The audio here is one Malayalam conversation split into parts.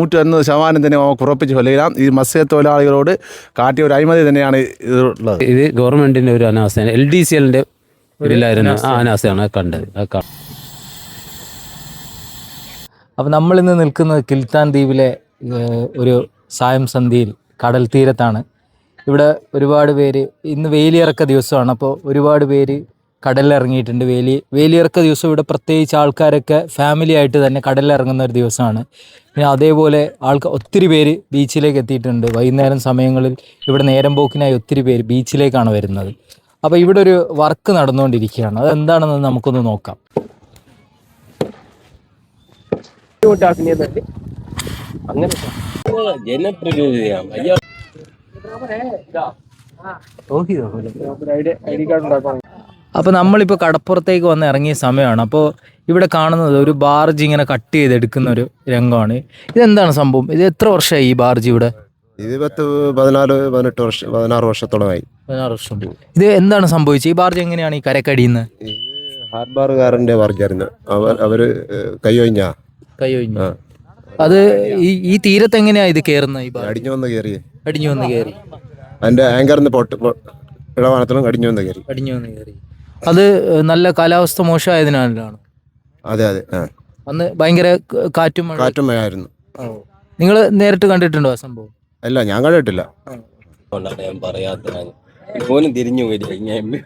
നൂറ്റി അൻപത് ശതമാനം തന്നെ നമുക്ക് ഉറപ്പിച്ച് കൊല്ലാം ഈ മത്സ്യത്തൊഴിലാളികളോട് കാട്ടിയ ഒരു അഴിമതി തന്നെയാണ് ഇതുള്ളത്. ഇത് ഗവൺമെന്റിന്റെ ഒരു അനാസ്ഥയാണ്. എൽ ഡി സി എല്ലിന്റെ ഇതിലായിരുന്നു. ആ അനാസ്ഥയാണ്. കണ്ടത്. അപ്പോൾ നമ്മളിന്ന് നിൽക്കുന്നത് കിൽത്താൻ ദ്വീപിലെ ഒരു സായം സന്ധിയിൽ കടൽ തീരത്താണ്. ഇവിടെ ഒരുപാട് പേര് ഇന്ന് വേലിയിറക്ക ദിവസമാണ്. അപ്പോൾ ഒരുപാട് പേര് കടലിൽ ഇറങ്ങിയിട്ടുണ്ട് വേലി വേലിയിറക്ക ദിവസം ഇവിടെ പ്രത്യേകിച്ച് ആൾക്കാരൊക്കെ ഫാമിലി ആയിട്ട് തന്നെ കടലിലിറങ്ങുന്ന ഒരു ദിവസമാണ്. പിന്നെ അതേപോലെ ആൾക്കാർ ഒത്തിരി പേര് ബീച്ചിലേക്ക് എത്തിയിട്ടുണ്ട്. വൈകുന്നേരം സമയങ്ങളിൽ ഇവിടെ നേരം പോക്കിനായി ഒത്തിരി പേര് ബീച്ചിലേക്കാണ് വരുന്നത്. അപ്പോൾ ഇവിടെ ഒരു വർക്ക് നടന്നുകൊണ്ടിരിക്കുകയാണ്. അതെന്താണെന്ന് നമുക്കൊന്ന് നോക്കാം. ജനപ്രതിനിധിയാണ്. അയ്യോ. അപ്പോൾ നമ്മളിപ്പോൾ കടപ്പുറത്തേക്ക് വന്ന് ഇറങ്ങിയ സമയമാണ്. അപ്പോൾ ഇവിടെ കാണുന്നത് ഒരു ബാർജ് ഇങ്ങനെ കട്ട് ചെയ്തെടുക്കുന്ന ഒരു രംഗമാണ്. ഇതെന്താണ് സംഭവം? ഇത് എത്ര വർഷമായി ഈ ബാർജ് ഇവിടെ? ഇത് പത്ത് പതിനാല് പതിനെട്ട് വർഷം പതിനാറ് വർഷത്തോളമായി. പതിനാറ് വർഷം. ഇത് എന്താണ് സംഭവിച്ചത്? ഈ ബാർജ് എങ്ങനെയാണ് ഈ കരക്കടിയുന്നത്? ഇത് ബാർജായിരുന്നു അവർ അവർ അവർ കൈയൊഴിഞ്ഞ അത് ഈ ഈ തീരത്ത് എങ്ങനെയാ ഇത് കയറുന്നത് ഈ ബാർജ്? അടിഞ്ഞു വന്ന് കയറി അടിഞ്ഞു വന്ന് കയറി അതിന്റെ ആങ്കറിന്ന് പൊട്ട് ഇടവാനത്തോളം അടിഞ്ഞു വന്ന് കയറി അടിഞ്ഞു വന്ന് കയറി അത് നല്ല കാലാവസ്ഥ മോശമായതിനാലാണ്. അതെ അതെ അന്ന് ഭയങ്കര കാറ്റും മഴ കാറ്റും മഴയായിരുന്നു. നിങ്ങൾ നേരിട്ട് കണ്ടിട്ടുണ്ടോ ആ സംഭവം? അല്ല ഞാൻ കണ്ടിട്ടില്ല. കൊണ്ടാണ് ഞാൻ പറയാത്തത്. തിരിഞ്ഞു വരിക ഞാൻ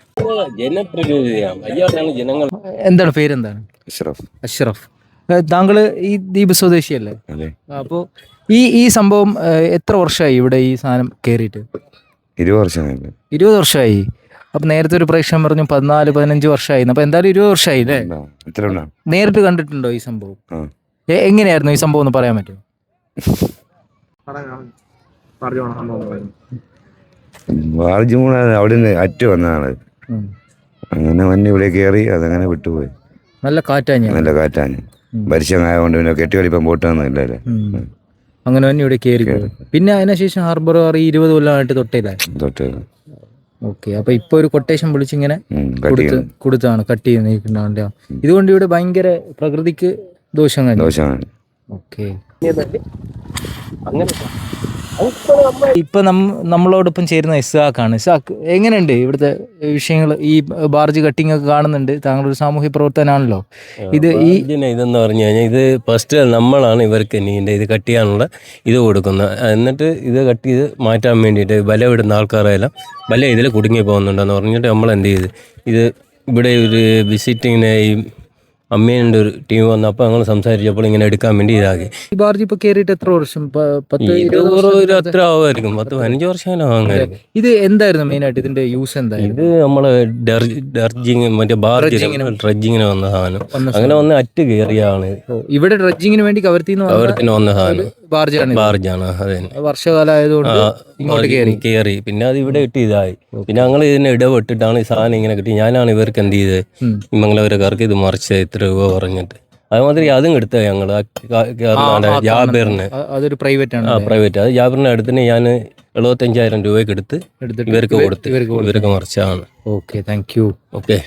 ജനപ്രതിനിധിയാണ്. ജനങ്ങൾ. എന്താണ് പേരെന്താണ്? അഷ്റഫ്. അഷ്റഫ്. താങ്കൾ ഈ ദ്വീപ് സ്വദേശിയല്ലേ? അതെ. അപ്പോൾ ഈ ഈ സംഭവം എത്ര വർഷമായി ഇവിടെ ഈ സാധനം കയറിയിട്ട് ഇരുപത് വർഷമായി ഇരുപത് വർഷമായി. അപ്പം നേരത്തെ ഒരു പ്രേക്ഷകൻ പറഞ്ഞു പതിനാല് പതിനഞ്ച് വർഷമായി അപ്പൊ എന്തായാലും ഇരുപത് വർഷമായി അല്ലേ നേരിട്ട് കണ്ടിട്ടുണ്ടോ ഈ സംഭവം? എങ്ങനെയായിരുന്നു ഈ സംഭവം ഒന്ന് പറയാൻ പറ്റുമോ? ബാർജ് മൂണ അവിടെ നിന്ന് അറ്റ് വന്നതാണ്. അങ്ങനെ വന്ന് ഇവിടെ കയറി അതങ്ങനെ വിട്ടുപോയി. നല്ല കാറ്റാഞ്ഞ. നല്ല കാറ്റാണ് പരിശമായതുകൊണ്ട് പിന്നെ കെട്ടിവലിപ്പം ബോട്ടൊന്നും ഇല്ലല്ലോ. അങ്ങനെ തന്നെ ഇവിടെ കയറി പോയി. പിന്നെ അതിനുശേഷം ഹാർബർ ഈ ഇരുപത് കൊല്ലമായിട്ട് തൊട്ടില്ല തൊട്ട് ഓക്കെ. അപ്പൊ ഇപ്പൊ ഒരു കൊട്ടേഷൻ വിളിച്ചിങ്ങനെ കൊടുത്ത് കൊടുത്താണ് കട്ട് ചെയ്ത് നീക്കുന്നുണ്ട് ഇതുകൊണ്ട് ഇവിടെ ഭയങ്കര പ്രകൃതിക്ക് ദോഷം തന്നെ ദോഷമാണ് ഓക്കെ ഇപ്പൊ നം- നമ്മളോടൊപ്പം ചേരുന്ന ഇസാഖാണ് ഇസാഖ് എങ്ങനെയുണ്ട് ഇവിടുത്തെ വിഷയങ്ങൾ? ഈ ബാർജ് കട്ടിംഗ് ഒക്കെ കാണുന്നുണ്ട്. താങ്കളൊരു സാമൂഹ്യ പ്രവർത്തനാണല്ലോ ഇത് ഈ ഇതിനെ ഇതെന്ന് പറഞ്ഞു കഴിഞ്ഞാൽ ഇത് ഫസ്റ്റ് നമ്മളാണ് ഇവർക്ക് നീന്റെ ഇത് കട്ട് ചെയ്യാനുള്ള ഇത് കൊടുക്കുന്നത്. എന്നിട്ട് ഇത് കട്ട് ചെയ്ത് മാറ്റാൻ വേണ്ടിയിട്ട് ബല ഇടുന്ന ആൾക്കാരെല്ലാം ബല ഇതിൽ കുടുങ്ങി പോകുന്നുണ്ടെന്ന് പറഞ്ഞിട്ട് നമ്മൾ എന്ത് ചെയ്ത്? ഇത് ഇവിടെ ഒരു വിസിറ്റിങ്ങിനെയും ഈ അമ്മേന്റെ ഒരു ടീം വന്നപ്പോൾ ഞങ്ങൾ സംസാരിച്ചപ്പോൾ ഇങ്ങനെ എടുക്കാൻ വേണ്ടി ഇതാക്കി. ഈ ഇപ്പോൾ കയറിയിട്ട് എത്ര വർഷം? ഇത് അത്ര ആവുമായിരിക്കും. പത്ത് പതിനഞ്ച് വർഷം ഇത് എന്തായിരുന്നു മെയിൻ ആയിട്ട്? ഇതിന്റെ യൂസ് എന്തായിരുന്നു? ഇത് നമ്മൾ ഡർജിങ് മറ്റേ ബാർജി ഡ്രഡ്ജിങ്ങിന് വന്ന. സാധനം. അങ്ങനെ വന്ന് അറ്റ് കയറിയാണ് ഇവിടെ ഡ്രഡ്ജിങ്ങിന് വേണ്ടി കവർത്തിന്ന് കവർത്തിന് വന്ന സാധനം. ബാർജാണ് ബാർജാണ് അതെ വർഷകാലം ആയതുകൊണ്ട് ഇങ്ങോട്ട് കയറി കയറി പിന്നെ അത് ഇവിടെ ഇട്ട് ഇതായി. പിന്നെ ഞങ്ങൾ ഇതിനെ ഇടപെട്ടിട്ടാണ് ഈ സാധനം ഇങ്ങനെ കിട്ടി. ഞാനാണ് ഇവർക്ക് എന്ത് ചെയ്തത്? മംഗളവരക്കാർക്ക് ഇത് മറിച്ച് ഇത്ര രൂപ പറഞ്ഞിട്ട്. അതുമാതിരി അതും എടുത്ത ഞങ്ങൾ ജാബിറിന്. അതൊരു പ്രൈവറ്റ് ആണ് ആ പ്രൈവറ്റ് അത് ജാബിറിന് അടുത്തിന് ഞാൻ എഴുപത്തഞ്ചായിരം രൂപയ്ക്ക് എടുത്ത് ഇവർക്ക് കൊടുത്ത്. ഇവർക്ക് കൊടുത്തു. ഇവർക്ക് മറിച്ചാണ്. ഓക്കെ താങ്ക് യു ഓക്കെ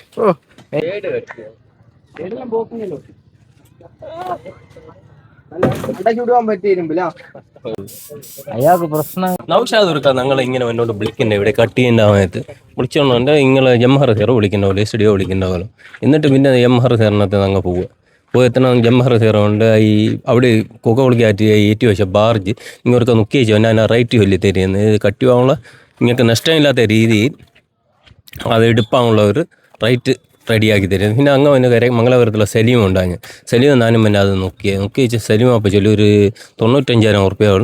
അയാൾക്ക് പ്രശ്നം. നൗഷാദ് നിങ്ങൾ ഇങ്ങനെ എന്നോട് വിളിക്കണ്ടേ? ഇവിടെ കട്ട് ചെയ്യുന്ന സമയത്ത്. വിളിച്ചോണ്ട് ഇങ്ങളെ ജംഹർ സാറ് വിളിക്കണ്ട പോലെ സ്റ്റുഡിയോ വിളിക്കണ്ട പോലെ. എന്നിട്ട് പിന്നെ ജംഹർ സാറിനകത്ത് ഞങ്ങൾ പോവുക പോയി എത്തണ ജംഹർ സാറുണ്ട് ഈ അവിടെ കുക വിളിക്കാറ്റി ഏറ്റി വെച്ച ബാർജ് ഇങ്ങോട്ട് നുക്കി വെച്ചു ഞാൻ റൈറ്റ് ചൊല്ലി തരുന്നത് ഇത് കട്ടി പോകാനുള്ള നിങ്ങൾക്ക് നഷ്ടമില്ലാത്ത രീതിയിൽ അത് എടുപ്പാനുള്ള ഒരു റൈറ്റ് റെഡിയാക്കി തരും പിന്നെ അങ്ങ് വന്ന് കര മംഗളപുരത്തുള്ള സലീം ഉണ്ടാകും സലീം നാനും പിന്നെ അത് നോക്കിയത് നോക്കി വെച്ച് സലീം അപ്പം ചൊല്ലി ഒരു തൊണ്ണൂറ്റഞ്ചായിരം ഉറുപ്പ്യകൾ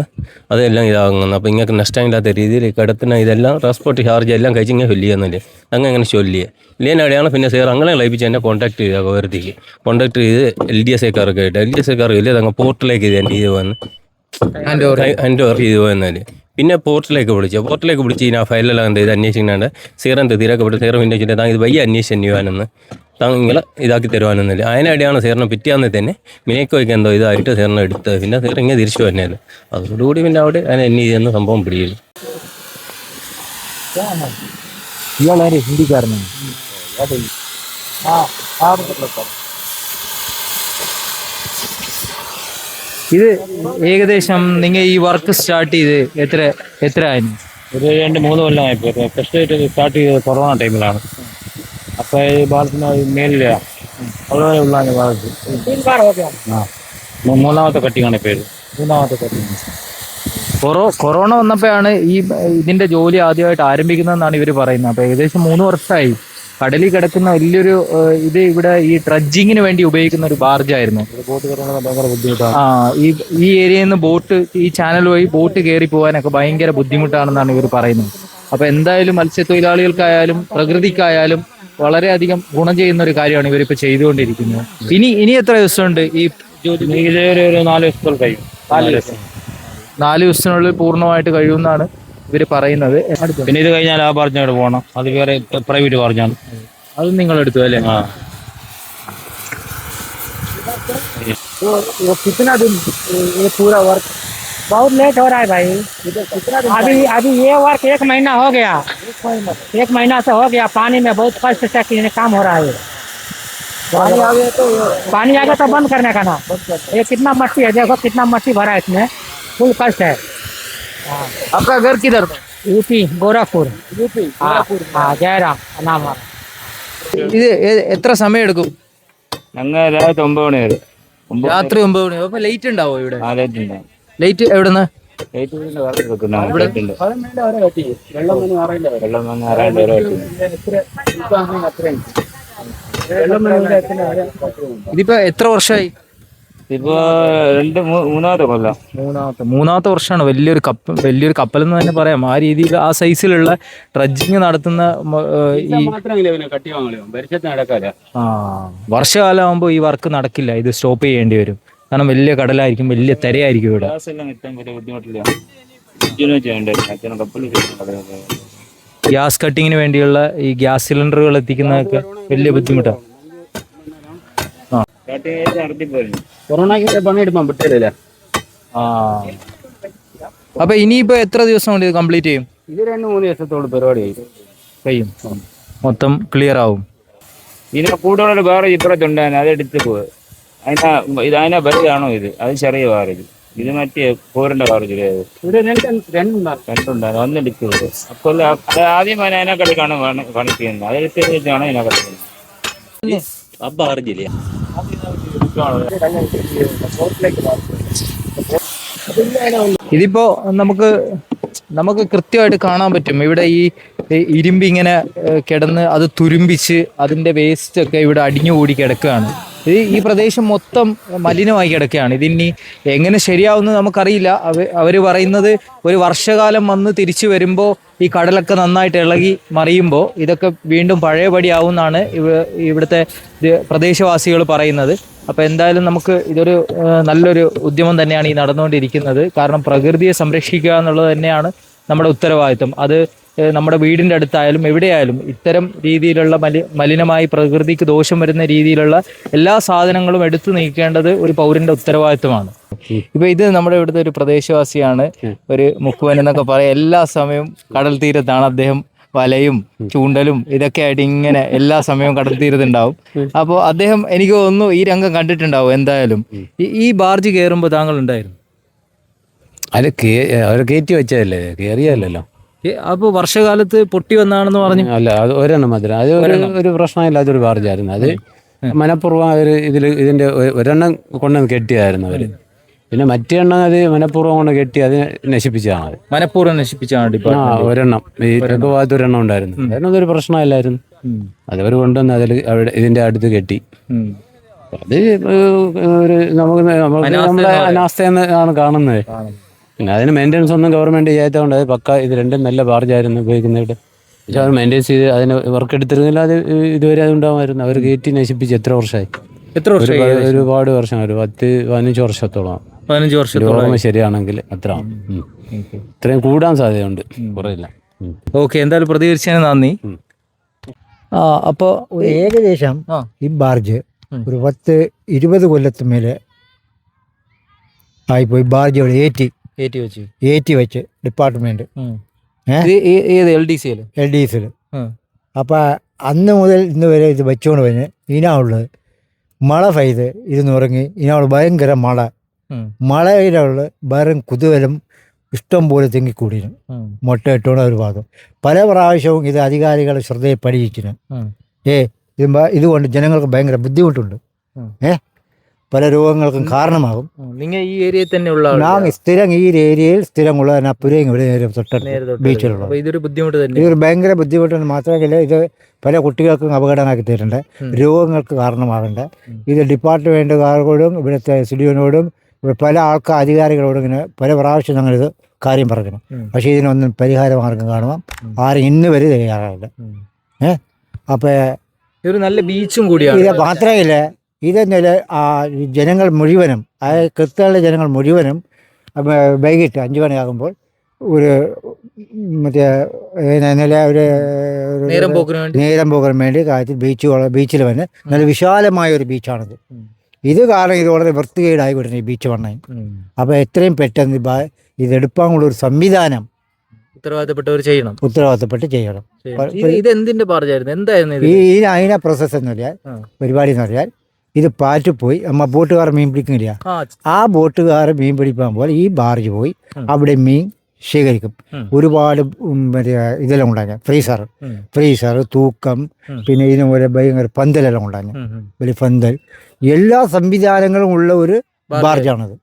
അതെല്ലാം ഇതാകുന്നു അപ്പോൾ ഇങ്ങനെ നഷ്ടമില്ലാത്ത രീതിയിൽ കിടത്തുന്ന ഇതെല്ലാം ട്രാൻസ്പോർട്ട് ചാർജ് എല്ലാം കഴിച്ച് ഇങ്ങനെ ചൊല്ലിയെന്നില്ലേ അങ്ങ് അങ്ങനെ ചൊല്ലിയേ ഇല്ലേനവിടെയാണ് പിന്നെ സേർ അങ്ങനെ ലയിപ്പിച്ച് എന്നെ കോൺടാക്ട് ചെയ്ത കവരത്തേക്ക്. കോൺടാക്ട് ചെയ്ത് എൽ ഡി എസ് എക്കാർക്ക് ആയിട്ട് എൽ ഡി എസ് എക്കാർക്ക് ഇല്ലേ അങ്ങ് പോർട്ടിലേക്ക് ഇത് എന്റെ ഇത് വന്ന് ഹാൻഡ് ഓവർ ഹാൻഡ് ഓവർ ചെയ്തു പോയെന്നാൽ പിന്നെ പോർട്ടിലേക്ക് വിളിച്ചു. പോർട്ടിലേക്ക് വിളിച്ച് ഞാൻ ഫയലെല്ലാം എന്ത് ചെയ്ത് അന്വേഷിക്കുന്നുണ്ട്. സീറൻ തീരൊക്കെ വിട്ട് സീറം പിന്നെ വെച്ചിട്ട് താങ്കൾ ഇത് വയ്യ അന്വേഷിച്ച് അന്വേഷിക്കുവാനെന്ന് താങ്കൾ ഇതാക്കി തരുവാനെന്നില്ല അതിനിടെയാണ് സീറിനെ പിറ്റിയാന്ന് തന്നെ. മിനക്കോയ്ക്ക് എന്തോ ഇതായിട്ട് സീറിനെ എടുത്തത് പിന്നെ സീറ ഇങ്ങനെ തിരിച്ചു വന്നേൽ അതോടുകൂടി പിന്നെ അവിടെ അതിനെ എന്നെ ചെയ്യുന്ന സംഭവം പിടിയില്ല ഇയാളാരെ ഹിന്ദിക്കാരനാണ്? ഇത് ഏകദേശം നിങ്ങൾ ഈ വർക്ക് സ്റ്റാർട്ട് ചെയ്ത് എത്ര എത്ര ആയിരുന്നു ഒരു രണ്ട് മൂന്ന് കൊല്ലമായി ഫസ്റ്റ് സ്റ്റാർട്ട് ചെയ്തത് കൊറോണ ടൈമിലാണ് അപ്പോൾ ഈ ഭാഗത്തിന് മേലില്ല വളരെ ഉള്ളാണ് ഭാഗത്ത് ആ. മൂന്നാമത്തെ കട്ടിങ്ങാണ് ഇത് മൂന്നാമത്തെ കട്ടിങ് കൊറോ കൊറോണ വന്നപ്പോഴാണ് ഈ ഇതിന്റെ ജോലി ആദ്യമായിട്ട് ആരംഭിക്കുന്നതെന്നാണ് ഇവർ പറയുന്നത്. അപ്പോൾ ഏകദേശം മൂന്ന് വർഷമായി കടലിൽ കിടക്കുന്ന വലിയൊരു ഇത് ഇവിടെ ഈ ട്രഡ്ജിങ്ങിന് വേണ്ടി ഉപയോഗിക്കുന്ന ഒരു ബാർജായിരുന്നു ആ ഈ ഈ ഏരിയയിൽ നിന്ന് ബോട്ട് ഈ ചാനൽ വഴി ബോട്ട് കയറി പോകാനൊക്കെ ഭയങ്കര ബുദ്ധിമുട്ടാണെന്നാണ് ഇവർ പറയുന്നത്. അപ്പൊ എന്തായാലും മത്സ്യത്തൊഴിലാളികൾക്കായാലും പ്രകൃതിക്കായാലും വളരെയധികം ഗുണം ചെയ്യുന്ന ഒരു കാര്യമാണ് ഇവരിപ്പോ ചെയ്തുകൊണ്ടിരിക്കുന്നത്. ഇനി ഇനി എത്ര ദിവസമുണ്ട് ഈ ജോലി ഒരു ഒരു നാല് ദിവസത്തോളം കഴിയും. നാല് ദിവസം. നാല് ദിവസത്തിനുള്ളിൽ പൂർണമായിട്ട് കഴിയുമെന്നാണ് ഇവർ പറയുന്നത് പിന്നെ ഇത് കഴിഞ്ഞാൽ ആ പറഞ്ഞോട് പോകണം അത് വേറെ പ്രൈവറ്റ് പറഞ്ഞാണ് അത് നിങ്ങൾ എടുത്തു അല്ലേ ആ कितना दिन ये पूरा वर्क बहुत लेट हो रहा है भाई अभी अभी ये वर्क एक महीना हो गया एक महीना से हो गया पानी में बहुत कष्ट से कि काम हो रहा है पानी आ गया तो पानी आ गया तो बंद करने का ना ये कितना मट्टी है देखो कितना मट्टी भरा है इसमें फुल कष्ट है आपका घर किधर यूपी गोरखपुर यूपी हाँ जयराम नाम हमारा ഇത് എ- എത്ര സമയം എടുക്കും ഞങ്ങൾ രാവിലെ ഒമ്പത് മണി വരെ ഒമ്പത് രാത്രി ഒമ്പത് മണി അപ്പൊ ലേറ്റ് ഉണ്ടാവോ ഇവിടെ ആ ലൈറ്റ് ഉണ്ട് ലേറ്റ് എവിടുന്ന് ലൈറ്റ് വീടിന്റെ വേറെ വെക്കുന്നുണ്ട് ലൈറ്റ് ഉണ്ട് വെള്ളം വന്ന് അറിയാണ്ട് വരെ വെക്കും ഇതിപ്പോ എത്ര വർഷമായി ഇപ്പൊ രണ്ട് മൂന്നാമത്തെ കൊല്ലം. മൂന്നാമത്തെ മൂന്നാമത്തെ വർഷമാണ് വലിയൊരു കപ്പൽ വലിയൊരു കപ്പൽ എന്ന് തന്നെ പറയാം. ആ രീതിയിൽ ആ സൈസിലുള്ള ട്രഡ്ജിങ് നടത്തുന്ന ഈ ആ വർഷകാലം ആകുമ്പോൾ ഈ വർക്ക് നടക്കില്ല. ഇത് സ്റ്റോപ്പ് ചെയ്യേണ്ടി വരും. കാരണം വലിയ കടലായിരിക്കും വലിയ തിരയായിരിക്കും ഇവിടെ. ഗ്യാസ് കട്ടിങ്ങിന് വേണ്ടിയുള്ള ഈ ഗ്യാസ് സിലിണ്ടറുകൾ എത്തിക്കുന്നതൊക്കെ വലിയ ബുദ്ധിമുട്ടാണ്. കൊറോണയ്ക്ക് അപ്പൊ ഇനിയിപ്പോ എത്ര ദിവസം കൊണ്ട് ഇത് കംപ്ലീറ്റ് ചെയ്യും? ഇത് രണ്ട് മൂന്ന് ദിവസത്തോട് പരിപാടി കഴിയും. മൊത്തം ക്ലിയർ ആവും. ഇതിനെ കൂടുതൽ വേറെ ചിത്രത്തുണ്ട് അത് എടുത്ത് പോയി. അതിനാ ഇത് അതിനാ വലുതാണോ ഇത്? അത് ചെറിയ വേറെ ഇത്. ഇത് മറ്റേ കോറിന്റെ വേറെ രണ്ടുണ്ടായിരുന്നു. ഒന്ന് എടുത്ത് പോയി. അപ്പോൾ അത് ആദ്യം അതിനെ അതിനെക്കളിക്കാണ് കാണിക്കുന്നത് അതെടുത്ത് വെച്ചാണ് ഇതിനെ കളിക്കുന്നത് അബ്ബ അറിഞ്ഞില്ല? ഇതിപ്പോ നമുക്ക് നമുക്ക് കൃത്യമായിട്ട് കാണാൻ പറ്റും. ഇവിടെ ഈ ഇരുമ്പിങ്ങനെ കിടന്ന് അത് തുരുമ്പിച്ച് അതിന്റെ വേസ്റ്റ് ഒക്കെ ഇവിടെ അടിഞ്ഞുകൂടി കിടക്കുകയാണ്. ഇത് ഈ പ്രദേശം മൊത്തം മലിനമായി കിടക്കുകയാണ്. ഇതിനി എങ്ങനെ ശരിയാവുമെന്ന് നമുക്കറിയില്ല. അവ അവർ പറയുന്നത് ഒരു വർഷകാലം വന്ന് തിരിച്ചു വരുമ്പോൾ ഈ കടലൊക്കെ നന്നായിട്ട് ഇളകി മറിയുമ്പോൾ ഇതൊക്കെ വീണ്ടും പഴയപടിയാവും എന്നാണ് ഇവ ഇവിടുത്തെ പ്രദേശവാസികൾ പറയുന്നത്. അപ്പോൾ എന്തായാലും നമുക്ക് ഇതൊരു നല്ലൊരു ഉദ്യമം തന്നെയാണ് ഈ നടന്നുകൊണ്ടിരിക്കുന്നത്. കാരണം പ്രകൃതിയെ സംരക്ഷിക്കുക എന്നുള്ളത് തന്നെയാണ് നമ്മുടെ ഉത്തരവാദിത്വം. അത് നമ്മുടെ വീടിന്റെ അടുത്തായാലും എവിടെയായാലും ഇത്തരം രീതിയിലുള്ള മലി മലിനമായി പ്രകൃതിക്ക് ദോഷം വരുന്ന രീതിയിലുള്ള എല്ലാ സാധനങ്ങളും എടുത്തു നീക്കേണ്ടത് ഒരു പൗരന്റെ ഉത്തരവാദിത്വമാണ്. ഇപ്പൊ ഇത് നമ്മുടെ ഇവിടുത്തെ ഒരു പ്രദേശവാസിയാണ്. ഒരു മുക്കുവൻ എന്നൊക്കെ പറയാം. എല്ലാ സമയവും കടൽ തീരത്താണ് അദ്ദേഹം വലയും ചൂണ്ടലും ഇതൊക്കെ ആയിട്ട് ഇങ്ങനെ എല്ലാ സമയവും കടൽ തീരത്തുണ്ടാവും. അപ്പോൾ അദ്ദേഹം എനിക്ക് തോന്നുന്നു ഈ രംഗം കണ്ടിട്ടുണ്ടാവും എന്തായാലും. ഈ- ഈ ബാർജ് കയറുമ്പോൾ താങ്കൾ ഉണ്ടായിരുന്നു അത് അവർ കയറ്റി വെച്ചതല്ലേ? കയറിയല്ലോ അപ്പോൾ വർഷകാലത്ത് പൊട്ടി വന്നാണെന്ന് പറഞ്ഞു? അല്ല അത് ഒരെണ്ണം മാത്രം. അത് ഒരു ഒരു പ്രശ്നമില്ലാത്തൊരു ബാർജായിരുന്നു അത് മനഃപൂർവം അവർ ഇതിൽ ഇതിന്റെ ഒരെണ്ണം കൊണ്ടുവന്ന് കെട്ടിയായിരുന്നു അവർ പിന്നെ മറ്റേ എണ്ണം അത് മനഃപൂർവം കൊണ്ട് കെട്ടി അത് നശിപ്പിച്ചതാണ് അത് മനഃപൂർവം നശിപ്പിച്ചാണ് ആ ഒരെണ്ണം. ഈ തെക്ക് ഭാഗത്ത് ഒരെണ്ണം ഉണ്ടായിരുന്നു. അതിനൊന്നും ഒരു പ്രശ്നമില്ലായിരുന്നു. അതവർ കൊണ്ടുവന്ന് അതിൽ അവിടെ ഇതിന്റെ അടുത്ത് കെട്ടി. അത് ഒരു നമുക്ക് നമ്മുടെ അനാസ്ഥയെന്ന് ആണ് കാണുന്നത്. പിന്നെ അതിന് മെയിന്റെനൻസ് ഒന്നും ഗവൺമെന്റ് ചെയ്യാത്തതുകൊണ്ട് അത് പക്ക ഇത് രണ്ടും നല്ല ബാർജായിരുന്നു ഉപയോഗിക്കുന്നതായിട്ട്. പക്ഷെ അവർ മെയിന്റെയിൻസ് ചെയ്ത് അതിന് വർക്ക് എടുത്തിരുന്നില്ല അത് ഇതുവരെ അത് ഉണ്ടാകുമായിരുന്നു അവർ കയറ്റി നശിപ്പിച്ച് എത്ര വർഷമായി എത്ര വർഷം ഒരുപാട് വർഷം ഒരു പത്ത് പതിനഞ്ച് വർഷത്തോളം. പതിനഞ്ച് വർഷത്തോളം. ശരിയാണെങ്കിൽ അത്ര. ഇത്രയും കൂടാൻ സാധ്യതയുണ്ട്. കുറയില്ല. ഓക്കെ എന്തായാലും പ്രതികരിച്ചതിന് നന്ദി. ആ അപ്പോൾ ഏകദേശം ഈ ബാർജ് ഒരു പത്ത് ഇരുപത് കൊല്ലത്തിന് മേലെ ആയിപ്പോയി. ബാർജ് ഏറ്റി. കയറ്റി വെച്ച്? ഏറ്റി വെച്ച് ഏത് എൽ ഡി സിയിൽ എൽ ഡി. അന്ന് മുതൽ ഇന്ന് വരെ ഇത് വെച്ചുകൊണ്ട് പോയി ഇനാവുള്ളത് മഴ പെയ്ത് ഇത് ഉറങ്ങി ഇതിനാൾ ഭയങ്കര മഴ. മഴയിലുള്ള ഭയങ്കര കുതുവലും ഇഷ്ടം പോലെ തെങ്ങിക്കൂടിയിരുന്നു. മുട്ട ഇട്ടുകൊണ്ട് ഒരു ഭാഗം. പല പ്രാവശ്യവും ഇത് അധികാരികളെ ശ്രദ്ധയെ പടിയിച്ചിന് ഉം. ഏ ഇതുകൊണ്ട് ജനങ്ങൾക്ക് ഭയങ്കര ബുദ്ധിമുട്ടുണ്ട്. ഉം. പല രോഗങ്ങൾക്കും കാരണമാകും. നിങ്ങൾ ഈ ഏരിയയിൽ തന്നെ ഉള്ള നാം സ്ഥിരം ഈ ഒരു ഏരിയയിൽ സ്ഥിരമുള്ള അപ്പുരയും ഇവിടെ തൊട്ടടുത്ത് അപ്പൊ ഇതൊരു ബുദ്ധിമുട്ട് തന്നെ. ഇതൊരു ഭയങ്കര ബുദ്ധിമുട്ടാണ്. മാത്രമല്ല ഇത് പല കുട്ടികൾക്കും അപകടമാക്കി തരേണ്ട. രോഗങ്ങൾക്ക് കാരണമാകണ്ട. ഇത് ഡിപ്പാർട്ട്മെന്റുകാരോടും ഇവിടുത്തെ സ്റ്റുഡിയോനോടും ഇവിടെ പല ആൾക്കാർ അധികാരികളോടും ഇങ്ങനെ പല പ്രാവശ്യം ഞങ്ങളിത് കാര്യം പറഞ്ഞു. പക്ഷേ ഇതിനൊന്നും പരിഹാര മാർഗം ഉം. ആരും ഇന്ന് വരെ തയ്യാറായില്ല. ഏഹ് അപ്പോൾ ഇതൊരു നല്ല ബീച്ചും കൂടിയാണ്. ഇത് മാത്രമല്ല ഇതെന്നല്ല ആ ജനങ്ങൾ മുഴുവനും അതായത് ക്രിസ്ത്യാനിലെ ജനങ്ങൾ മുഴുവനും വൈകിട്ട് അഞ്ച് മണിയാകുമ്പോൾ ഒരു മറ്റേ നല്ല ഒരു നേരം പോക്കിന് വേണ്ടി? നേരം പോകാൻ വേണ്ടി കാര്യത്തിൽ ബീച്ച് ബീച്ചിൽ വന്ന് നല്ല വിശാലമായ ഒരു ബീച്ചാണിത് ഇത് കാരണം ഇത് വളരെ വൃത്തികേടായി വിടുന്നു ഈ ബീച്ച് വണ്ണയും. അപ്പോൾ എത്രയും പെട്ടെന്ന് ഇതെടുപ്പാനുള്ള ഒരു സംവിധാനം ഉത്തരവാദിത്തപ്പെട്ടവർ ചെയ്യണം. ഉത്തരവാദിത്തപ്പെട്ട് ചെയ്യണം. ഇത് എന്തിന്റെ ബാർജായിരുന്നു എന്തായിരുന്നു ഈ ഈ അതിനെ പ്രോസസ്സ് എന്ന് പറഞ്ഞാൽ പരിപാടി എന്ന് പറഞ്ഞാൽ ഇത് പാറ്റിപ്പോയി നമ്മ ബോട്ടുകാർ മീൻ പിടിക്കുന്നില്ല. ആ ബോട്ടുകാർ മീൻ പിടിക്കാൻ പോലെ ഈ ബാർജ് പോയി അവിടെ മീൻ ശേഖരിക്കും. ഒരുപാട് മറ്റേ ഇതെല്ലാം ഉണ്ടാകും ഫ്രീസർ. ഫ്രീസർ തൂക്കം പിന്നെ ഇതിന് ഭയങ്കര പന്തലെല്ലാം ഉണ്ടാകും. വലിയ പന്തൽ. എല്ലാ സംവിധാനങ്ങളും ഉള്ള ഒരു ബാർജാണത്.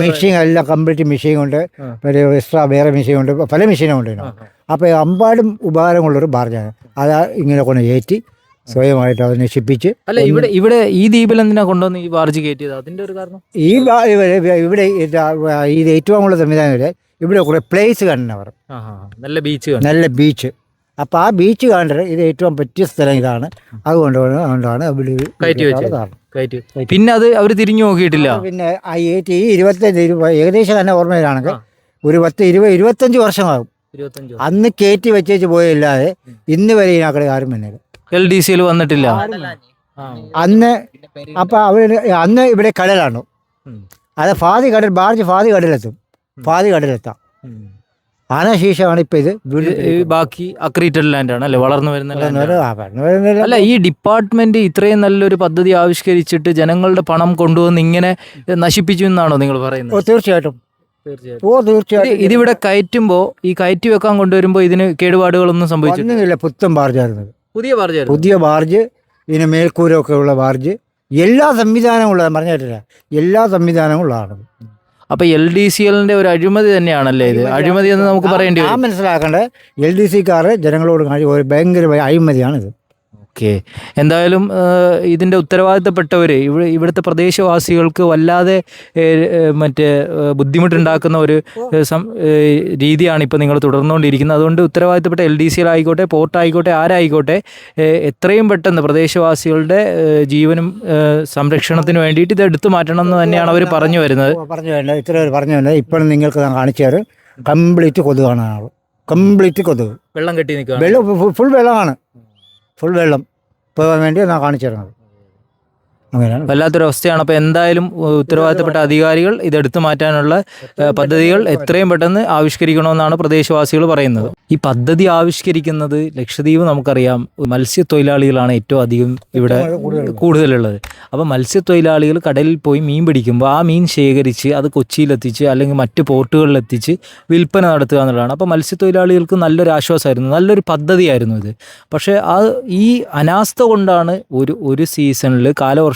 മെഷീൻ അല്ല കംപ്ലീറ്റ് മെഷീൻ കൊണ്ട് പിന്നെ എക്സ്ട്രാ വേറെ മെഷീൻ ഉണ്ട്. പല മെഷീനും ഉണ്ട് അപ്പൊ. അപ്പോൾ അമ്പാടും ഉപകാരമുള്ളൊരു ബാർജാണ്. അതാ ഇങ്ങനെ കൊണ്ട് ഏറ്റി സ്വയമായിട്ട് അത് നശിപ്പിച്ച് അല്ല ഇവിടെ ഇവിടെ ഈ ദ്വീപിൽ എന്തിനാ കൊണ്ടുവന്ന് ഈ ബാർജ് കയറ്റിയത് അതിന്റെ ഒരു കാരണം? ഈ ഇവിടെ ഈ ഏറ്റവും കൂടുതൽ സംവിധാനം ഇവിടെ കുറെ പ്ലേസ് ആ. നല്ല ബീച്ച് നല്ല ബീച്ച് അപ്പോൾ ആ ബീച്ച് കാണുന്നത് ഇത് ഏറ്റവും പറ്റിയ സ്ഥലം ഇതാണ്. അതുകൊണ്ട് അതുകൊണ്ടാണ്. പിന്നെ അത് അവർ തിരിഞ്ഞു നോക്കിയിട്ടില്ല. പിന്നെ ഈ ഇരുപത്തഞ്ച് ഏകദേശം തന്നെ ഓർമ്മയിലാണെങ്കിൽ ഒരു പത്ത് ഇരുപത് ഇരുപത്തഞ്ച് വർഷമാകും. അന്ന് കയറ്റി വെച്ചേച്ച് പോയല്ലാതെ ഇന്ന് വരെ ഇതിനകത്ത് ആരും വന്നില്ല എൽ ഡി സിയിൽ വന്നിട്ടില്ല. അന്ന് അപ്പൊ അവർ അന്ന് ഇവിടെ കടലാണ്. അത് ഫാതി കടൽ ബാർജ് ഫാതി കടലെത്തും. ഫാതി കടലെത്താം. അതിനുശേഷമാണ് ഇപ്പൊ ഇത് ബാക്കി അക്രീറ്റഡ് ലാൻഡ് ആണ് അല്ലെ? വളർന്നു വരുന്ന അല്ല ഈ ഡിപ്പാർട്ട്മെന്റ് ഇത്രയും നല്ലൊരു പദ്ധതി ആവിഷ്കരിച്ചിട്ട് ജനങ്ങളുടെ പണം കൊണ്ടുവന്ന് ഇങ്ങനെ നശിപ്പിച്ചു എന്നാണോ നിങ്ങൾ പറയുന്നത്? തീർച്ചയായിട്ടും. തീർച്ചയായിട്ടും. ഓ തീർച്ചയായിട്ടും. ഇതിവിടെ കയറ്റുമ്പോ ഈ കയറ്റി വെക്കാൻ കൊണ്ടുവരുമ്പോ ഇതിന് കേടുപാടുകളൊന്നും സംഭവിച്ചിട്ടില്ല. പുത്തം പുത്തൻ ബാർജായിരുന്നത് പുതിയ ബാർജ് പുതിയ ബാർജ് പിന്നെ മേൽക്കൂരൊക്കെ ഉള്ള ബാർജ് എല്ലാ സംവിധാനവും ഉള്ളത് പറഞ്ഞിട്ടില്ല എല്ലാ സംവിധാനവും ഉള്ളതാണ് അപ്പൊ എൽ ഡി സി എല്ലിന്റെ ഒരു അഴിമതി തന്നെയാണല്ലേ ഇത്? അഴിമതി എന്ന് നമുക്ക് പറയേണ്ടി ഞാൻ വരും മനസ്സിലാക്കേണ്ടത് എൽ ഡി സിക്കാർ ജനങ്ങളോട് ഭയങ്കര അഴിമതിയാണിത്. ഓക്കെ. എന്തായാലും ഇതിന്റെ ഇതിന്റെ ഉത്തരവാദിത്തപ്പെട്ടവർ ഇവിടെ ഇവിടുത്തെ പ്രദേശവാസികൾക്ക് വല്ലാതെ മറ്റേ ബുദ്ധിമുട്ടുണ്ടാക്കുന്ന ഒരു സം- രീതിയാണ് ഇപ്പോൾ നിങ്ങൾ തുടർന്നുകൊണ്ടിരിക്കുന്നത്. അതുകൊണ്ട് ഉത്തരവാദിത്തപ്പെട്ട എൽ ഡി സി ആയിക്കോട്ടെ പോർട്ട് ആയിക്കോട്ടെ ആരായിക്കോട്ടെ എത്രയും പെട്ടെന്ന് പ്രദേശവാസികളുടെ ജീവനും സംരക്ഷണത്തിന് വേണ്ടിയിട്ട് ഇത് എടുത്തു മാറ്റണം എന്ന് തന്നെയാണ് അവർ പറഞ്ഞു വരുന്നത്. പറഞ്ഞു വരുന്നത്. ഇത്ര പറഞ്ഞു വരുന്നത്. ഇപ്പോഴും നിങ്ങൾക്ക് ഞാൻ കാണിച്ചു തരും. കംപ്ലീറ്റ് കൊതുകാണ് കംപ്ലീറ്റ് കൊതുക്. വെള്ളം കെട്ടി നിൽക്കുക വെള്ളം ഫുൾ വെള്ളമാണ്. ഫുൾ വെള്ളം പോകാൻ വേണ്ടി ഞാൻ കാണിച്ചു തരുന്നത് അങ്ങനെയാണ്. വല്ലാത്തൊരു അവസ്ഥയാണ് അപ്പോൾ എന്തായാലും ഉത്തരവാദിത്തപ്പെട്ട അധികാരികൾ ഇതെടുത്തു മാറ്റാനുള്ള പദ്ധതികൾ എത്രയും പെട്ടെന്ന് ആവിഷ്കരിക്കണമെന്നാണ് പ്രദേശവാസികൾ പറയുന്നത്. ഈ പദ്ധതി ആവിഷ്കരിക്കുന്നത് ലക്ഷദ്വീപ് നമുക്കറിയാം. മത്സ്യത്തൊഴിലാളികളാണ് ഏറ്റവും അധികം ഇവിടെ കൂടുതലുള്ളത്. അപ്പോൾ മത്സ്യത്തൊഴിലാളികൾ കടലിൽ പോയി മീൻ പിടിക്കുമ്പോൾ ആ മീൻ ശേഖരിച്ച് അത് കൊച്ചിയിലെത്തിച്ച് അല്ലെങ്കിൽ മറ്റ് പോർട്ടുകളിലെത്തിച്ച് വിൽപ്പന നടത്തുക എന്നുള്ളതാണ്. അപ്പോൾ മത്സ്യത്തൊഴിലാളികൾക്ക് നല്ലൊരു ആശ്വാസമായിരുന്നു. നല്ലൊരു പദ്ധതിയായിരുന്നു ഇത്. പക്ഷേ ആ ഈ അനാസ്ഥ കൊണ്ടാണ് ഒരു ഒരു സീസണിൽ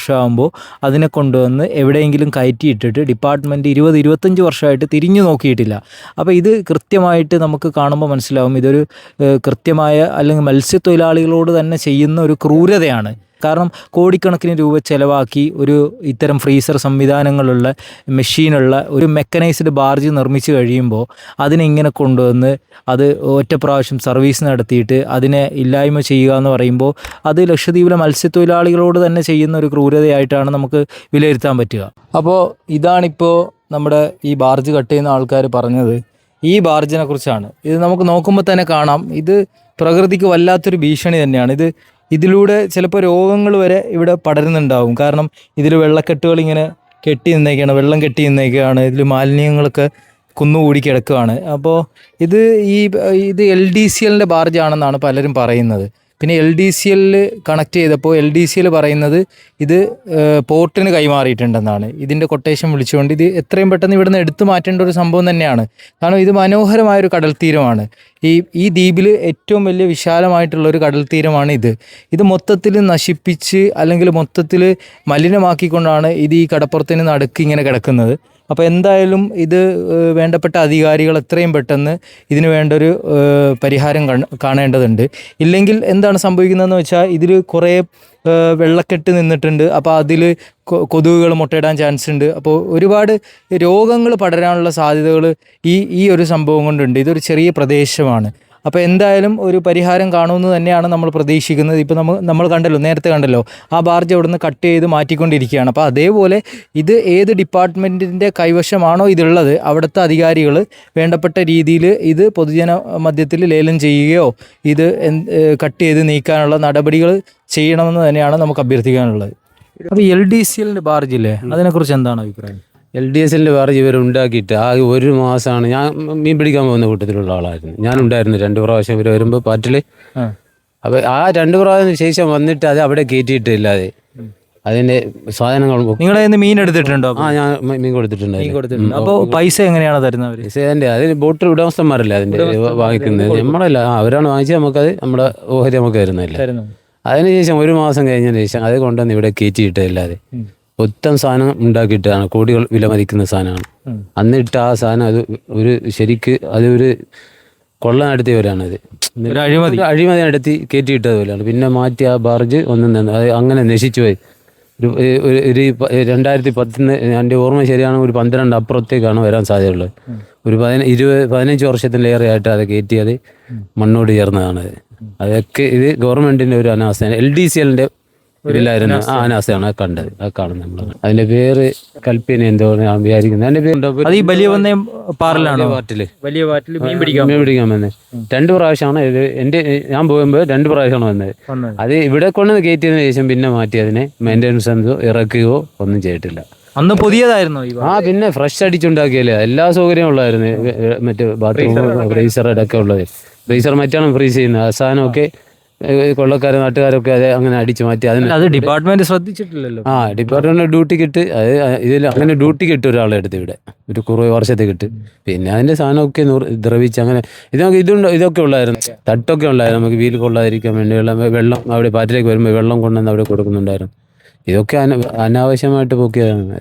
കാലവർഷമാകുമ്പോൾ അതിനെ കൊണ്ടുവന്ന് എവിടെയെങ്കിലും കയറ്റിയിട്ടിട്ട് ഡിപ്പാർട്ട്മെന്റ് ഇരുപത് ഇരുപത്തഞ്ച് വർഷമായിട്ട് തിരിഞ്ഞു നോക്കിയിട്ടില്ല. അപ്പോൾ ഇത് കൃത്യമായിട്ട് നമുക്ക് കാണുമ്പോൾ മനസ്സിലാവും. ഇതൊരു കൃത്യമായ അല്ലെങ്കിൽ മത്സ്യത്തൊഴിലാളികളോട് തന്നെ ചെയ്യുന്ന ഒരു ക്രൂരതയാണ്. കാരണം കോടിക്കണക്കിന് രൂപ ചെലവാക്കി ഒരു ഇത്തരം ഫ്രീസർ സംവിധാനങ്ങളുള്ള മെഷീനുള്ള ഒരു മെക്കനൈസ്ഡ് ബാർജ് നിർമ്മിച്ചു കഴിയുമ്പോൾ അതിനെ ഇങ്ങനെ കൊണ്ടുവന്ന് അത് ഒറ്റ പ്രാവശ്യം സർവീസ് നടത്തിയിട്ട് അതിനെ ഇല്ലായ്മ ചെയ്യുക എന്ന് പറയുമ്പോൾ അത് ലക്ഷദ്വീപിലെ മത്സ്യത്തൊഴിലാളികളോട് തന്നെ ചെയ്യുന്ന ഒരു ക്രൂരതയായിട്ടാണ് നമുക്ക് വിലയിരുത്താൻ പറ്റുക. അപ്പോൾ ഇതാണിപ്പോൾ നമ്മുടെ ഈ ബാർജ് കട്ട് ചെയ്യുന്ന ആൾക്കാർ പറഞ്ഞത്. ഈ ബാർജിനെ കുറിച്ചാണ്. ഇത് നമുക്ക് നോക്കുമ്പോൾ തന്നെ കാണാം. ഇത് പ്രകൃതിക്ക് വല്ലാത്തൊരു ഭീഷണി തന്നെയാണ്. ഇത് ഇതിലൂടെ ചിലപ്പോൾ രോഗങ്ങൾ വരെ ഇവിടെ പടരുന്നുണ്ടാവും. കാരണം ഇതിൽ വെള്ളക്കെട്ടുകൾ ഇങ്ങനെ കെട്ടി നിന്നേക്കാണ് വെള്ളം കെട്ടി നിന്നേക്കാണ് ഇതിൽ മാലിന്യങ്ങളൊക്കെ കുന്നുകൂടി കിടക്കുകയാണ്. അപ്പോൾ ഇത് ഈ ഇത് എൽ ഡി സി എല്ലിന്റെ ബാർജാണെന്നാണ് പലരും പറയുന്നത്. പിന്നെ എൽ ഡി സി എല്ലിൽ കണക്ട് ചെയ്തപ്പോൾ എൽ ഡി സി എൽ പറയുന്നത് ഇത് പോർട്ടിന് കൈമാറിയിട്ടുണ്ടെന്നാണ്. ഇതിന്റെ കൊട്ടേഷൻ വിളിച്ചുകൊണ്ട് ഇത് എത്രയും പെട്ടെന്ന് ഇവിടുന്ന് എടുത്തു മാറ്റേണ്ട ഒരു സംഭവം തന്നെയാണ്. കാരണം ഇത് മനോഹരമായൊരു കടൽ തീരമാണ്. ഈ ഈ ദ്വീപിൽ ഏറ്റവും വലിയ വിശാലമായിട്ടുള്ള ഒരു കടൽ തീരമാണ് ഇത്. ഇത് മൊത്തത്തിൽ നശിപ്പിച്ച് അല്ലെങ്കിൽ മൊത്തത്തിൽ മലിനമാക്കിക്കൊണ്ടാണ് ഇത് ഈ കടപ്പുറത്തിന് നടുക്ക് ഇങ്ങനെ കിടക്കുന്നത്. അപ്പോൾ എന്തായാലും ഇത് വേണ്ടപ്പെട്ട അധികാരികൾ എത്രയും പെട്ടെന്ന് ഇതിന് വേണ്ടൊരു പരിഹാരം കാണേണ്ടതുണ്ട്. ഇല്ലെങ്കിൽ എന്താണ് സംഭവിക്കുന്നതെന്ന് വെച്ചാൽ ഇതിൽ കുറേ വെള്ളക്കെട്ട് നിന്നിട്ടുണ്ട്. അപ്പോൾ അതിൽ കൊതുകുകൾ മുട്ടയിടാൻ ചാൻസ് ഉണ്ട് അപ്പോൾ ഒരുപാട് രോഗങ്ങൾ പടരാനുള്ള സാധ്യതകൾ ഈ ഈ ഒരു സംഭവം കൊണ്ടുണ്ട്. ഇതൊരു ചെറിയ പ്രദേശമാണ്. അപ്പോൾ എന്തായാലും ഒരു പരിഹാരം കാണുമെന്ന് തന്നെയാണ് നമ്മൾ പ്രതീക്ഷിക്കുന്നത്. ഇപ്പോൾ നമ്മൾ നമ്മൾ കണ്ടല്ലോ നേരത്തെ കണ്ടല്ലോ ആ ബാർജ് അവിടുന്ന് കട്ട് ചെയ്ത് മാറ്റിക്കൊണ്ടിരിക്കുകയാണ്. അപ്പോൾ അതേപോലെ ഇത് ഏത് ഡിപ്പാർട്ട്മെന്റിന്റെ കൈവശമാണോ ഇതുള്ളത് അവിടുത്തെ അധികാരികൾ വേണ്ടപ്പെട്ട രീതിയിൽ ഇത് പൊതുജന മധ്യത്തിൽ ലേലം ചെയ്യുകയോ ഇത് കട്ട് ചെയ്ത് നീക്കാനുള്ള നടപടികൾ ചെയ്യണമെന്ന് തന്നെയാണ് നമുക്ക് അഭ്യർത്ഥിക്കാനുള്ളത്. അപ്പോൾ എൽ ഡി സി എല്ലിന്റെ ബാർജില്ലേ അതിനെക്കുറിച്ച് എന്താണ് അഭിപ്രായം? എൽ ഡി എസിന്റെ വേറെ ഇവർ ഉണ്ടാക്കിയിട്ട് ആ ഒരു മാസമാണ് ഞാൻ മീൻ പിടിക്കാൻ പോകുന്ന കൂട്ടത്തിലുള്ള ആളായിരുന്നു. ഞാൻ ഉണ്ടായിരുന്നു രണ്ട് പ്രാവശ്യം ഇവർ വരുമ്പോൾ പാറ്റിൽ അപ്പൊ അപ്പോൾ ആ രണ്ട് പ്രാവശ്യം ശേഷം വന്നിട്ട് അത് അവിടെ കയറ്റിയിട്ടില്ലാതെ അതിന്റെ സാധനങ്ങൾ നിങ്ങളെ മീൻ എടുത്തിട്ടുണ്ടോ? ആ ഞാൻ മീൻ കൊടുത്തിട്ടുണ്ട് അപ്പോൾ പൈസ എങ്ങനെയാണ് തരുന്നത് അവർ അതിന്റെ അതിന് ബോട്ട് ഉടമസ്ഥന്മാരല്ലേ അതിന്റെ വാങ്ങിക്കുന്നത്? നമ്മളല്ല അവരാണ് വാങ്ങിച്ചത് നമുക്കത് നമ്മുടെ ഓഹരി നമുക്ക് തരുന്നില്ല അതിനുശേഷം ഒരു മാസം കഴിഞ്ഞതിന് ശേഷം അത് കൊണ്ടുവന്ന് ഇവിടെ കയറ്റിയിട്ടില്ലാതെ ഒത്തം സാധനം ഉണ്ടാക്കിയിട്ടാണ് കോടികൾ വില മതിക്കുന്ന സാധനമാണ് അന്നിട്ട് ആ സാധനം അത് ഒരു ശരിക്ക് അത് ഒരു കൊള്ള നടത്തിയവരാണ് അത്. അഴിമതി. അഴിമതി നടത്തി കയറ്റിയിട്ടത് പോലെയാണ്. പിന്നെ മാറ്റി ആ ബാർജ് ഒന്നും തന്നെ അത് അങ്ങനെ നശിച്ചു പോയി. ഒരു ഒരു രണ്ടായിരത്തി പത്തിന് എന്റെ ഓർമ്മ ശരിയാണെങ്കിൽ ഒരു പന്ത്രണ്ട് അപ്പുറത്തേക്കാണ് വരാൻ സാധ്യതയുള്ളത്. ഒരു പതിന ഇരുപത് പതിനഞ്ച് വർഷത്തിലേറെ ആയിട്ട് അത് കയറ്റി അത് മണ്ണോട് ചേർന്നതാണ്. അതൊക്കെ ഇത് ഗവൺമെന്റിന്റെ ഒരു അനാസ്ഥയാണ്. എൽ ഡി സി എല്ലിന്റെ ഇതിലായിരുന്നു ആ നാസയാണ്. ആ കണ്ടത് ആ കാണുന്നത് നമ്മൾ അതിന്റെ പേര് കൽപ്പന എന്തോ ഞാൻ വിചാരിക്കുന്നത്. അതിന്റെ പേര് ഈ വലിയ വാറ്റിൽ പാറലാണോ വലിയ പാട്ടിൽ മീൻ പിടിക്കാൻ മീൻ പിടിക്കാൻ വന്നത് രണ്ട് പ്രാവശ്യമാണ് ഇത് എന്റെ ഞാൻ പോകുമ്പോൾ രണ്ട് പ്രാവശ്യമാണ് വന്നത്. അത് ഇവിടെ കൊണ്ട് കയറ്റിയതിനു ശേഷം പിന്നെ മാറ്റി അതിനെ മെയിന്റെനൻസ് എന്തോ ഇറക്കുകയോ ഒന്നും ചെയ്തിട്ടില്ല. അന്ന് പുതിയതായിരുന്നു ആ പിന്നെ ഫ്രഷ് അടിച്ചുണ്ടാക്കിയല്ലേ? എല്ലാ സൗകര്യവും ഉള്ളായിരുന്നു മറ്റേ ബാത്റൂം ഫ്രീസർ അടക്കം ഉള്ളത്. ഫ്രീസർ മറ്റാണ് ഫ്രീസ് ചെയ്യുന്നത്. അവസാനമൊക്കെ കൊള്ളക്കാരും നാട്ടുകാരൊക്കെ അത് അങ്ങനെ അടിച്ചു മാറ്റി. അതിന് അത് ഡിപ്പാർട്ട്മെന്റ് ശ്രദ്ധിച്ചിട്ടില്ലല്ലോ. ആ ഡിപ്പാർട്ട്മെന്റ് ഡ്യൂട്ടി കിട്ട് അത് ഇതിൽ അങ്ങനെ ഡ്യൂട്ടി കിട്ടും ഒരാളെ എടുത്ത് ഇവിടെ. ഒരു കുറേ വർഷത്തെ കിട്ട്. പിന്നെ അതിന്റെ സാധനമൊക്കെ ദ്രവിച്ച് അങ്ങനെ ഇതൊക്കെ ഇതുണ്ട് ഇതൊക്കെ ഉള്ളായിരുന്നു. തട്ടൊക്കെ ഉണ്ടായിരുന്നു നമുക്ക് വീൽ കൊള്ളാതിരിക്കാൻ വേണ്ടിയുള്ള വെള്ളം അവിടെ പാറ്റിലേക്ക് വരുമ്പോൾ വെള്ളം കൊണ്ടുവന്ന് അവിടെ കൊടുക്കുന്നുണ്ടായിരുന്നു. ഇതൊക്കെ അന- അനാവശ്യമായിട്ട് പൊക്കിയതാണ്.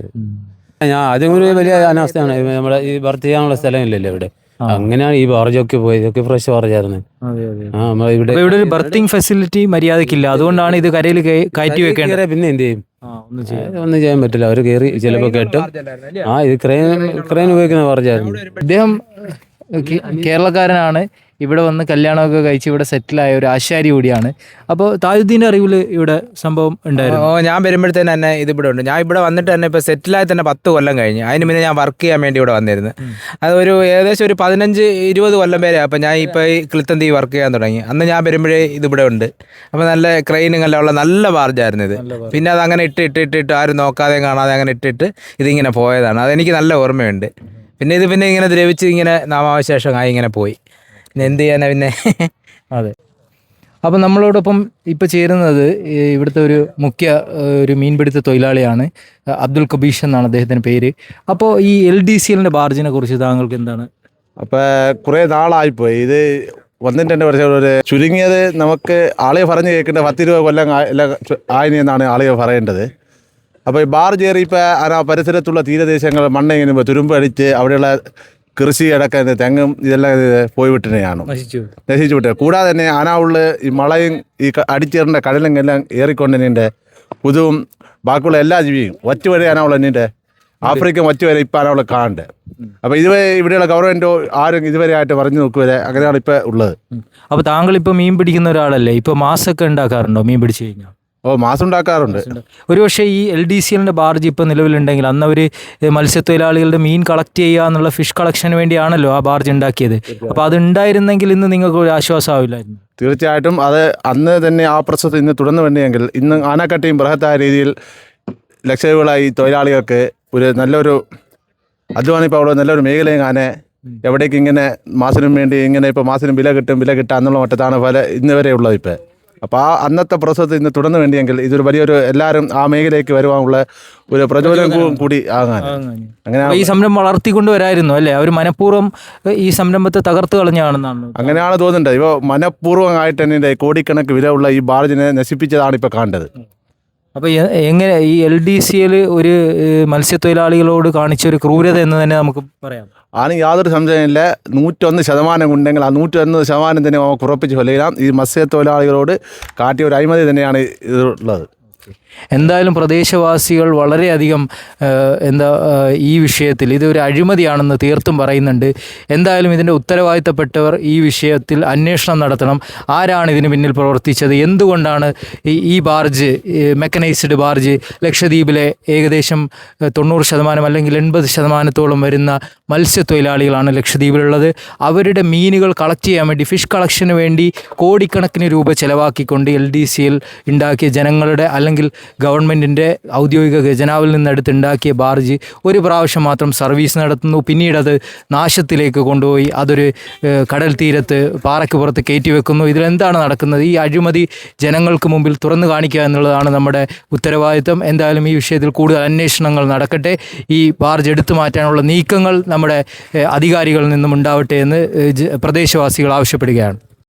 ഞാൻ അതും ഒരു വലിയ അനാവസ്ഥയാണ് നമ്മുടെ ഈ ഭർത്ത് ചെയ്യാനുള്ള സ്ഥലമില്ലല്ലോ ഇവിടെ. അങ്ങനെയാണ് ഈ ബാർജൊക്കെ പോയത്. ഇതൊക്കെ ഫ്രഷ് ബാർജായിരുന്നു ആ ഇവിടെ ഇവിടെ ഒരു ബർത്തിങ് ഫെസിലിറ്റി മര്യാദക്കില്ല. അതുകൊണ്ടാണ് ഇത് കരയിൽ കയറ്റി വെക്കേണ്ടത്. പിന്നെ എന്ത് ചെയ്യും? ചെയ്യാൻ ഒന്നും ചെയ്യാൻ പറ്റില്ല. അവർ കയറി ചിലപ്പോ കേട്ടും. ആ ഇത് ക്രെയിൻ ക്രെയിൻ ഉപയോഗിക്കുന്ന ബാർജായിരുന്നു അദ്ദേഹം കേരളക്കാരനാണ്. ഇവിടെ വന്ന് കല്യാണമൊക്കെ കഴിച്ച് ഇവിടെ സെറ്റിലായ ഒരു ആശാരി കൂടിയാണ്. അപ്പോൾ താജുദ്ദീന്റെ അറിവിൽ ഇവിടെ സംഭവം ഉണ്ടായിരുന്നു? ഓ ഞാൻ വരുമ്പോഴത്തേന് തന്നെ ഇത് ഇവിടെ ഉണ്ട്. ഞാൻ ഇവിടെ വന്നിട്ട് തന്നെ ഇപ്പോൾ സെറ്റിലായി തന്നെ പത്ത് കൊല്ലം കഴിഞ്ഞു. അതിന് മുന്നേ ഞാൻ വർക്ക് ചെയ്യാൻ വേണ്ടി ഇവിടെ വന്നിരുന്നു. അതൊരു ഏകദേശം ഒരു പതിനഞ്ച് ഇരുപത് കൊല്ലം വരെ അപ്പോൾ ഞാൻ ഇപ്പോൾ ഈ കിളിത്തന്തി വർക്ക് ചെയ്യാൻ തുടങ്ങി. അന്ന് ഞാൻ വരുമ്പോഴേ ഇതിവിടെ ഉണ്ട്. അപ്പോൾ നല്ല ക്രെയിനും എല്ലാം ഉള്ള നല്ല ബാർജായിരുന്നു ഇത്. പിന്നെ അത് അങ്ങനെ ഇട്ട് ഇട്ട് ഇട്ട് ഇട്ട് ആരും നോക്കാതെ കാണാതെ അങ്ങനെ ഇട്ടിട്ട് ഇതിങ്ങനെ പോയതാണ്. അതെനിക്ക് നല്ല ഓർമ്മയുണ്ട്. പിന്നെ ഇത് പിന്നെ ഇങ്ങനെ ദ്രവിച്ച് ഇങ്ങനെ നാമാവശേഷമായി ഇങ്ങനെ പോയി. എന്ത് ചെയ്യാനാ പിന്നെ? അതെ. അപ്പം നമ്മളോടൊപ്പം ഇപ്പോൾ ചേരുന്നത് ഇവിടുത്തെ ഒരു മുഖ്യ ഒരു മീൻപിടുത്ത തൊഴിലാളിയാണ് അബ്ദുൽ കബീഷ് എന്നാണ് അദ്ദേഹത്തിന്റെ പേര്. അപ്പോൾ ഈ എൽ ഡി സി എല്ലിന്റെ ബാർജിനെ കുറിച്ച് താങ്കൾക്ക് എന്താണ്? അപ്പോൾ കുറേ നാളായിപ്പോയി ഇത് വന്നിട്ട് രണ്ട് വർഷം ഒരു ചുരുങ്ങിയത് നമുക്ക് ആളുകൾ പറഞ്ഞു കേൾക്കേണ്ട പത്തിരുപത് കൊല്ലം ആ- ആയിനി എന്നാണ് ആളുകൾ പറയേണ്ടത്. അപ്പോൾ ഈ ബാർ കയറി ഇപ്പോൾ ആ പരിസരത്തുള്ള തീരദേശങ്ങൾ മണ്ണ് ഇങ്ങനെ തുരുമ്പ് അടിച്ച് അവിടെയുള്ള കൃഷി അടക്കം തെങ്ങും ഇതെല്ലാം ഇത് പോയി വിട്ടിനെയാണ് നശിച്ചു വിട്ടത് കൂടാതെ തന്നെ ആനാവുള്ള ഈ മളയും ഈ അടിച്ചേറിന്റെ കടലും എല്ലാം ഏറിക്കൊണ്ടതിന്റെ പുതുവും ബാക്കിയുള്ള എല്ലാ ജീവിയും ഒറ്റ വരെ ആനാവുള്ള എന്നിന്റെ ആഫ്രിക്ക ഒറ്റ വരെ ഇപ്പം ആനാവുള്ള കാണുന്നുണ്ട് അപ്പോൾ ഇതുവരെ ഇവിടെയുള്ള ഗവൺമെന്റോ ആരും ഇതുവരെ ആയിട്ട് പറഞ്ഞു നോക്കുവരെ അങ്ങനെയാണ് ഇപ്പൊ ഉള്ളത്. അപ്പോൾ താങ്കൾ ഇപ്പൊ മീൻ പിടിക്കുന്ന ഒരാളല്ലേ? ഇപ്പോൾ മാസൊക്കെ ഉണ്ടാക്കാറുണ്ടോ? മീൻ പിടിച്ചു കഴിഞ്ഞാൽ? ഓ മാസം ഉണ്ടാക്കാറുണ്ട് ഒരുപക്ഷെ ഈ എൽ ഡി സി എല്ലിന്റെ ബാർജ് ഇപ്പോൾ നിലവിലുണ്ടെങ്കിൽ അന്ന് അവർ മത്സ്യത്തൊഴിലാളികളുടെ മീൻ കളക്ട് ചെയ്യുക എന്നുള്ള ഫിഷ് കളക്ഷന് വേണ്ടിയാണല്ലോ ആ ബാർജ് ഉണ്ടാക്കിയത്. അപ്പോൾ അത് ഉണ്ടായിരുന്നെങ്കിൽ ഇന്ന് നിങ്ങൾക്ക് ഒരു ആശ്വാസമാവില്ലായിരുന്നു. തീർച്ചയായിട്ടും അത് അന്ന് തന്നെ ആ പ്രശ്നത്തിൽ ഇന്ന് തുടർന്നു വേണ്ടിയെങ്കിൽ ഇന്ന് ആനക്കട്ടയും ബൃഹത്തായ രീതിയിൽ ലക്ഷങ്ങളായി തൊഴിലാളികൾക്ക് ഒരു നല്ലൊരു അധ്വാനം ഇപ്പോൾ അവിടെ നല്ലൊരു മേഖലയും ആനെ എവിടേക്ക് ഇങ്ങനെ മാസത്തിനും വേണ്ടി ഇങ്ങനെ ഇപ്പോൾ മാസിനും വില കിട്ടും വില കിട്ടാം എന്നുള്ള മറ്റത്താണ് പല ഇന്ന് വരെ ഉള്ളത് ഇപ്പോൾ അപ്പോൾ ആ അന്നത്തെ പ്രോസസ്സ് ഇന്ന് തുടർന്ന് വേണ്ടിയെങ്കിൽ ഇതൊരു വലിയൊരു എല്ലാവരും ആ മേഖലയിലേക്ക് വരുവാനുള്ള ഒരു പ്രചോദനം കൂടി ആകാൻ. അങ്ങനെ ഈ സംരംഭം വളർത്തിക്കൊണ്ട് വരായിരുന്നു അല്ലേ? അവർ മനഃപൂർവം ഈ സംരംഭത്തെ തകർത്ത് കളഞ്ഞാണെന്നാണ് അങ്ങനെയാണ് തോന്നുന്നത്. ഇപ്പോൾ മനഃപൂർവമായിട്ട് തന്നെ കോടിക്കണക്ക് വില ഉള്ള ഈ ബാർജിനെ നശിപ്പിച്ചതാണ് ഇപ്പോൾ കണ്ടത്. അപ്പോൾ എങ്ങനെ ഈ എൽ ഡി സിയിൽ ഒരു മത്സ്യത്തൊഴിലാളികളോട് കാണിച്ച ഒരു ക്രൂരത എന്ന് തന്നെ നമുക്ക് പറയാം. ആണ് യാതൊരു സംശയമില്ല നൂറ്റൊന്ന് ശതമാനം ഉണ്ടെങ്കിൽ ആ നൂറ്റൊന്ന് ശതമാനം തന്നെ നമുക്ക് ഉറപ്പിച്ച് കൊല്ലാം ഈ മത്സ്യത്തൊഴിലാളികളോട് കാട്ടിയ ഒരു അഴിമതി തന്നെയാണ് ഇതുള്ളത് എന്തായാലും പ്രദേശവാസികൾ വളരെയധികം എന്താ ഈ വിഷയത്തിൽ ഇതൊരു അഴിമതിയാണെന്ന് തീർത്തും പറയുന്നുണ്ട്. എന്തായാലും ഇതിന്റെ ഉത്തരവാദിത്തപ്പെട്ടവർ ഈ വിഷയത്തിൽ അന്വേഷണം നടത്തണം. ആരാണ് ഇതിന് പിന്നിൽ പ്രവർത്തിച്ചത്? എന്തുകൊണ്ടാണ് ഈ ബാർജ് മെക്കനൈസ്ഡ് ബാർജ് ലക്ഷദ്വീപിലെ ഏകദേശം തൊണ്ണൂറ് ശതമാനം അല്ലെങ്കിൽ എൺപത് ശതമാനത്തോളം വരുന്ന മത്സ്യത്തൊഴിലാളികളാണ് ലക്ഷദ്വീപിലുള്ളത്. അവരുടെ മീനുകൾ കളക്ട് ചെയ്യാൻ വേണ്ടി ഫിഷ് കളക്ഷന് വേണ്ടി കോടിക്കണക്കിന് രൂപ ചെലവാക്കിക്കൊണ്ട് എൽ ഡി സിയിൽ ഉണ്ടാക്കിയ ജനങ്ങളുടെ അല്ലെങ്കിൽ ഗവൺമെന്റിന്റെ ഔദ്യോഗിക ഖജനാവിൽ നിന്നെടുത്ത് ഉണ്ടാക്കിയ ബാർജ് ഒരു പ്രാവശ്യം മാത്രം സർവീസ് നടത്തുന്നു. പിന്നീട് അത് നാശത്തിലേക്ക് കൊണ്ടുപോയി. അതൊരു കടൽ തീരത്ത് പാറയ്ക്ക് പുറത്ത് കയറ്റി വെക്കുന്നു. ഇതിലെന്താണ് നടക്കുന്നത്? ഈ അഴിമതി ജനങ്ങൾക്ക് മുമ്പിൽ തുറന്നു കാണിക്കുക എന്നുള്ളതാണ് നമ്മുടെ ഉത്തരവാദിത്വം. എന്തായാലും ഈ വിഷയത്തിൽ കൂടുതൽ അന്വേഷണങ്ങൾ നടക്കട്ടെ. ഈ ബാർജ് എടുത്തു മാറ്റാനുള്ള നീക്കങ്ങൾ നമ്മുടെ അധികാരികളിൽ നിന്നും ഉണ്ടാവട്ടെ എന്ന് പ്രദേശവാസികൾ ആവശ്യപ്പെടുകയാണ്.